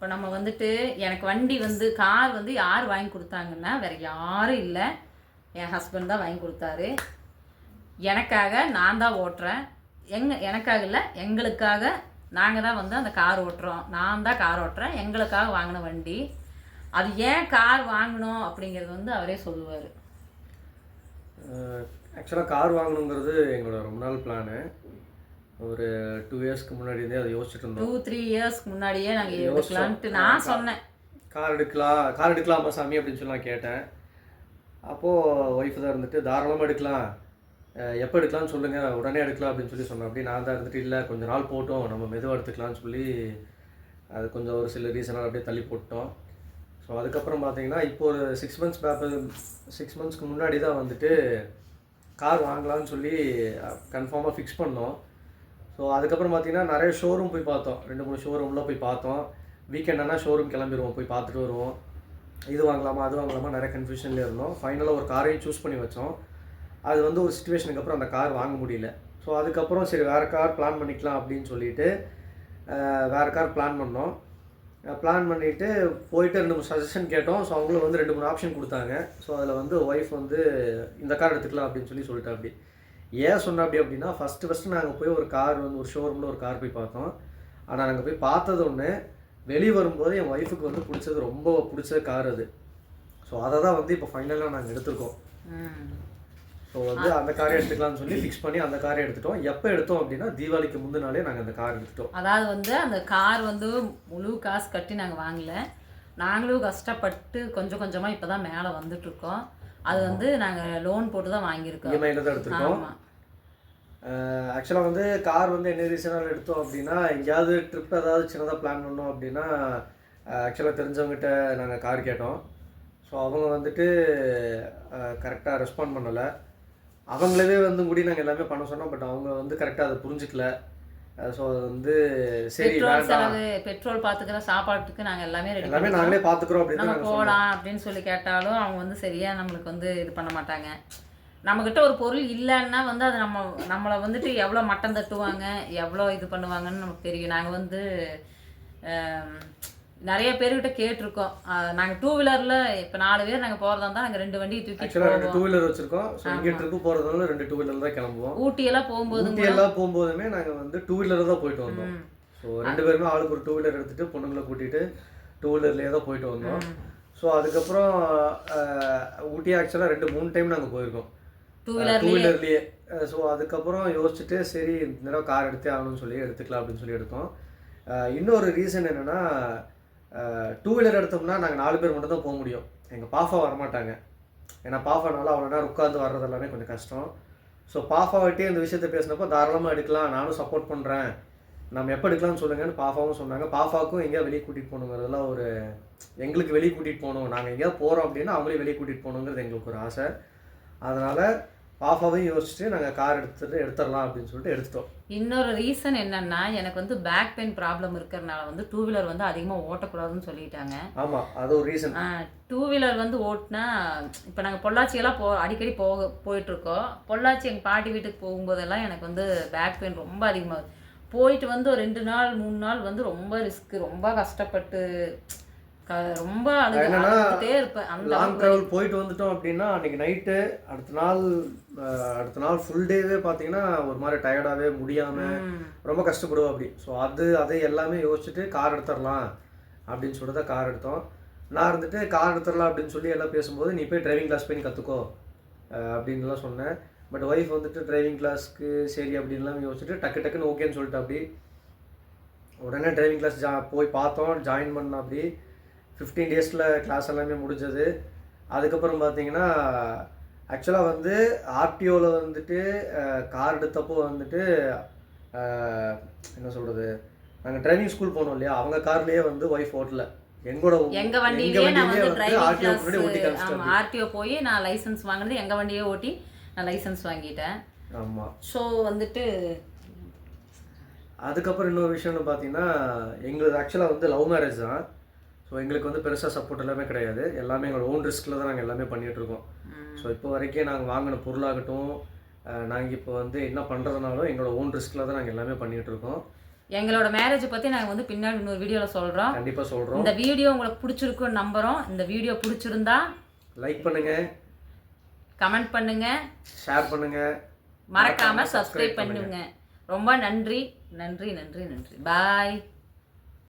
இப்போ நம்ம வந்துட்டு எனக்கு வண்டி வந்து கார் வந்து யார் வாங்கி கொடுத்தாங்கன்னா வேற யாரும் இல்லை. என் ஹஸ்பண்ட் தான் வாங்கி கொடுத்தாரு. எனக்காக நான் தான் ஓட்டுறேன். எங்க எனக்காக இல்லை எங்களுக்காக நாங்கள் தான் வந்து அந்த கார் ஓட்டுறோம். நான் தான் கார் ஓட்டுறேன். எங்களுக்காக வாங்கின வண்டி. அது ஏன் கார் வாங்கணும் அப்படிங்கிறது வந்து அவரே சொல்லுவார். ஆக்சுவலாக கார் வாங்கணுங்கிறது எங்களோட ரொம்ப நாள் பிளானு ஒரு டூ இயர்ஸ்க்கு முன்னாடி இருந்தே அதை யோசிச்சுட்டு இருந்தோம். டூ த்ரீ இயர்ஸ்க்கு முன்னாடியே நாங்கள் எடுக்கலான்ட்டு நான் சொன்னேன். கார் எடுக்கலாம் கார் எடுக்கலாமா சாமி அப்படின்னு சொல்லி நான் கேட்டேன். அப்போது ஒய்ஃப் தான் இருந்துட்டு தாராளமாக எடுக்கலாம். எப்போ எடுக்கலாம்னு சொல்லுங்கள் உடனே எடுக்கலாம் அப்படின்னு சொல்லி சொன்னேன். அப்படி நான் தான் இருந்துட்டு இல்லை கொஞ்ச நாள் போட்டோம் நம்ம மெதுவாக எடுத்துக்கலாம்னு சொல்லி அது கொஞ்சம் ஒரு சில ரீசனால் அப்படியே தள்ளி போட்டோம். ஸோ அதுக்கப்புறம் பார்த்தீங்கன்னா இப்போ ஒரு சிக்ஸ் மந்த்ஸ் பேக் சிக்ஸ் மந்த்ஸ்க்கு முன்னாடி தான் வந்துட்டு கார் வாங்கலாம்னு சொல்லி கன்ஃபார்மாக ஃபிக்ஸ் பண்ணோம். ஸோ அதுக்கப்புறம் பார்த்தீங்கன்னா நிறைய ஷோரூம் போய் பார்த்தோம். ரெண்டு மூணு ஷோரூமில் போய் பார்த்தோம். வீக்கெண்ட் ஆனால் ஷோரூம் கிளம்பிடுவோம் போய் பார்த்துட்டு வருவோம். இது வாங்கலாமா அது வாங்கலாமா நிறைய கன்ஃபியூஷன்லேயே இருந்தோம். ஃபைனலாக ஒரு காரையும் சூஸ் பண்ணி வச்சோம். அது வந்து ஒரு சுச்சுவேஷனுக்கு அப்புறம் அந்த கார் வாங்க முடியல. ஸோ அதுக்கப்புறம் சரி வேறு கார் பிளான் பண்ணிக்கலாம் அப்படின்னு சொல்லிட்டு வேறு கார் பிளான் பண்ணோம். பிளான் பண்ணிவிட்டு போயிட்டு ரெண்டு மூணு சஜஷன் கேட்டோம். ஸோ அவங்களும் வந்து ரெண்டு மூணு ஆப்ஷன் கொடுத்தாங்க. ஸோ அதில் வந்து ஒய்ஃப் வந்து இந்த கார் எடுத்துக்கலாம் அப்படின்னு சொல்லி சொல்லிட்டா அப்படி ஏன் சொன்ன அப்படி அப்படின்னா ஃபஸ்ட்டு ஃபஸ்ட்டு நாங்கள் போய் ஒரு கார் வந்து ஒரு ஷோரூமில் ஒரு கார் போய் பார்த்தோம். ஆனால் நாங்கள் போய் பார்த்தது ஒன்று வெளியே வரும்போது என் ஒய்ஃபுக்கு வந்து பிடிச்சது ரொம்ப பிடிச்ச கார் அது. ஸோ அதை தான் வந்து இப்போ ஃபைனலாக நாங்கள் எடுத்திருக்கோம். ஸோ வந்து அந்த காரை எடுத்துக்கலாம்னு சொல்லி ஃபிக்ஸ் பண்ணி அந்த காரை எடுத்துட்டோம். எப்போ எடுத்தோம் அப்படின்னா தீபாவளிக்கு முந்தின நாளே நாங்கள் அந்த கார் எடுத்துட்டோம். அதாவது வந்து அந்த கார் வந்து முழு காசு கட்டி நாங்கள் வாங்கல. நாங்களும் கஷ்டப்பட்டு கொஞ்சம் கொஞ்சமாக இப்போ தான் மேலே வந்துட்டுருக்கோம் அது வந்து நாங்கள் லோன் போட்டு தான் வாங்கியிருக்கோம் இஎம்ஐயில் தான் எடுத்திருக்கோம். ஆக்சுவலாக வந்து கார் வந்து என்ன ரீசனால் எடுத்தோம் அப்படின்னா எங்கேயாவது ட்ரிப் ஏதாவது சின்னதாக பிளான் பண்ணோம் அப்படின்னா ஆக்சுவலாக தெரிஞ்சவங்ககிட்ட நாங்கள் கார் கேட்டோம். ஸோ அவங்க வந்துட்டு கரெக்டாக ரெஸ்பாண்ட் பண்ணலை. அவங்களவே வந்து முடி நாங்கள் எல்லாமே பண்ண சொன்னோம் பட் அவங்க வந்து கரெக்டாக அதை புரிஞ்சுக்கல. ஸோ அது வந்து சரி பெட்ரோல் செலவு பெட்ரோல் பார்த்துக்கிற சாப்பாட்டுக்கு நாங்கள் எல்லாமே ரெடி எல்லாமே நாங்களே பார்த்துக்குறோம் அப்படின்னு நம்ம போகலாம் அப்படின்னு சொல்லி கேட்டாலும் அவங்க வந்து சரியாக நம்மளுக்கு வந்து இது பண்ண மாட்டாங்க. நம்மக்கிட்ட ஒரு பொருள் இல்லைன்னா வந்து அது நம்ம நம்மளை வந்துட்டு எவ்வளோ மட்டம் தட்டுவாங்க எவ்வளோ இது பண்ணுவாங்கன்னு நமக்கு தெரியும். நாங்கள் வந்து நிறைய பேர்கிட்ட கேட்டிருக்கோம். நாங்கள் டூ வீலரில் இப்போ நாலு பேர் நாங்கள் போகிறதா இருந்தால் நாங்கள் ரெண்டு வண்டியை ஆக்சுவலாக ரெண்டு டூ வீலர் வச்சுருக்கோம். ஸோ இங்கே ட்ரிப்பு போகிறதுனால ரெண்டு டூ வீலர் தான் கிளம்புவோம். ஊட்டியெல்லாம் போகும்போது ஊட்டி எல்லாம் போகும்போதுமே நாங்கள் வந்து டூ வீலர் தான் போயிட்டு வந்தோம். ஸோ ரெண்டு பேருமே ஆளுக்கு ஒரு டூ வீலர் எடுத்துட்டு பொண்ணுங்களை கூட்டிட்டு டூ வீலர்லேயே தான் போயிட்டு வந்தோம். ஸோ அதுக்கப்புறம் ஊட்டி ஆக்சுவலாக ரெண்டு மூணு டைம் நாங்கள் போயிருக்கோம். டூ வீலர்லேயே ஸோ அதுக்கப்புறம் யோசிச்சுட்டு சரி இந்த தடவை கார் எடுத்தே ஆகணும்னு சொல்லி எடுத்துக்கலாம் அப்படின்னு சொல்லி எடுத்தோம். இன்னொரு ரீசன் என்னென்னா டூ வீலர் எடுத்தோம்னா நாங்கள் நாலு பேர் மட்டும் தான் போக முடியும். எங்கள் பாஃபா வரமாட்டாங்க. ஏன்னா பாஃபானால அவ்வளோ நேரம் உட்காந்து வர்றது எல்லாமே கொஞ்சம் கஷ்டம். ஸோ பாஃபாவட்டே இந்த விஷயத்த பேசினப்போ தாராளமாக எடுக்கலாம் நானும் சப்போர்ட் பண்ணுறேன் நம்ம எப்போ எடுக்கலாம்னு சொல்லுங்கன்னு பாஃபாவும் சொன்னாங்க. பாஃபாவுக்கும் எங்கேயா வெளியே கூட்டிகிட்டு போகணுங்கிறதுலாம் ஒரு எங்களுக்கு வெளியே கூட்டிகிட்டு போகணும். நாங்கள் எங்கேயாவது போகிறோம் அப்படின்னா அவங்களே வெளியே கூட்டிகிட்டு போகணுங்கிறது எங்களுக்கு ஒரு ஆசை. அதனால் பாஃபாவையும் யோசிச்சுட்டு நாங்கள் கார் எடுத்துட்டு எடுத்துடலாம் அப்படின்னு சொல்லிட்டு எடுத்துட்டோம். இன்னொரு ரீசன் என்னன்னா எனக்கு வந்து பேக் பெயின் ப்ராப்ளம் இருக்கிறனால வந்து டூ வீலர் வந்து அதிகமாக ஓட்டக்கூடாதுன்னு சொல்லிட்டாங்க. ஆமாம் அது ஒரு ரீசன் டூ வீலர் வந்து ஓட்டினா இப்போ நாங்கள் பொள்ளாச்சியெல்லாம் போ அடிக்கடி போக போயிட்டுருக்கோம். பொள்ளாச்சி எங்கள் பாட்டி வீட்டுக்கு போகும்போதெல்லாம் எனக்கு வந்து பேக் பெயின் ரொம்ப அதிகமாகுது போயிட்டு வந்து ஒரு ரெண்டு நாள் மூணு நாள் வந்து ரொம்ப ரிஸ்க் ரொம்ப கஷ்டப்பட்டு ரொம்ப அழுது என்னன்னா, அழுதுகிட்டே இருப்பேன். அந்த லாங் ட்ராவல் போயிட்டு வந்துட்டோம் அப்படின்னா அன்றைக்கி நைட்டு அடுத்த நாள் அடுத்த நாள் ஃபுல் டேவே பார்த்தீங்கன்னா ஒரு மாதிரி டயர்டாகவே முடியாமல். ரொம்ப கஷ்டப்படுவோம் அப்படி. ஸோ அது அதை எல்லாமே யோசிச்சுட்டு கார் எடுத்துடலாம் அப்படின்னு சொல்லிட்டு தான் கார் எடுத்தோம். நான் இருந்துட்டு கார் எடுத்துடலாம் அப்படின்னு சொல்லி எல்லாம் பேசும்போது நீ போய் டிரைவிங் கிளாஸ் போய் நீ கற்றுக்கோ அப்படின்லாம் சொன்னேன். பட் ஒய்ஃப் வந்துட்டு டிரைவிங் கிளாஸ்க்கு சரி அப்படின்லாம் யோசிச்சுட்டு டக்கு டக்குன்னு ஓகேன்னு சொல்லிட்டு அப்படி. உடனே டிரைவிங் கிளாஸ் ஜா போய் பார்த்தோம் ஜாயின் பண்ண அப்படி. ஃபிஃப்டீன் டேஸில் கிளாஸ் எல்லாமே முடிஞ்சது. அதுக்கப்புறம் பார்த்தீங்கன்னா ஆக்சுவலாக வந்து ஆர்டிஓவில் வந்துட்டு கார் எடுத்தப்போ வந்துட்டு என்ன சொல்கிறது நாங்கள் டிரைவிங் ஸ்கூல் போனோம் இல்லையா? அவங்க கார்லேயே வந்து ஒய்ஃப் ஓட்டல. எங்களோட எங்க வண்டியிலேயே நான் வந்து டிரைவிங் ஆர்டிஓ போய் நான் லைசன்ஸ் வாங்கினது எங்கள் வண்டியே ஓட்டி நான் லைசன்ஸ் வாங்கிட்டேன். ஆமாம் ஸோ வந்துட்டு அதுக்கப்புறம் இன்னொரு விஷயம்னு பார்த்தீங்கன்னா எங்களுக்கு ஆக்சுவலாக வந்து லவ் மேரேஜ் தான். ஸோ எங்களுக்கு வந்து பெருசாக சப்போர்ட் எல்லாமே கிடையாது. எல்லாமே எங்களோட ஓன் ரிஸ்கில் தான் நாங்கள் எல்லாமே பண்ணிகிட்டு இருக்கோம் ம், ஸோ இப்போ வரைக்கும் நாங்கள் வாங்கின பொருளாகட்டும் நாங்கள் இப்போ வந்து என்ன பண்ணுறதுனாலும் எங்களோட ஓன் ரிஸ்கில் தான் நாங்கள் எல்லாமே பண்ணிகிட்டு இருக்கோம் எங்களோட மேரேஜ் பற்றி நாங்கள் வந்து பின்னாடி இன்னொரு வீடியோவில் சொல்கிறோம் கண்டிப்பாக சொல்கிறோம் இந்த வீடியோ உங்களுக்கு பிடிச்சிருக்குன்னு நம்புகிறோம் இந்த வீடியோ பிடிச்சிருந்தா லைக் பண்ணுங்கள் கமெண்ட் பண்ணுங்க. ஷேர் பண்ணுங்கள் மறக்காம சப்ஸ்கிரைப் பண்ணுங்க. ரொம்ப நன்றி நன்றி நன்றி நன்றி. பாய்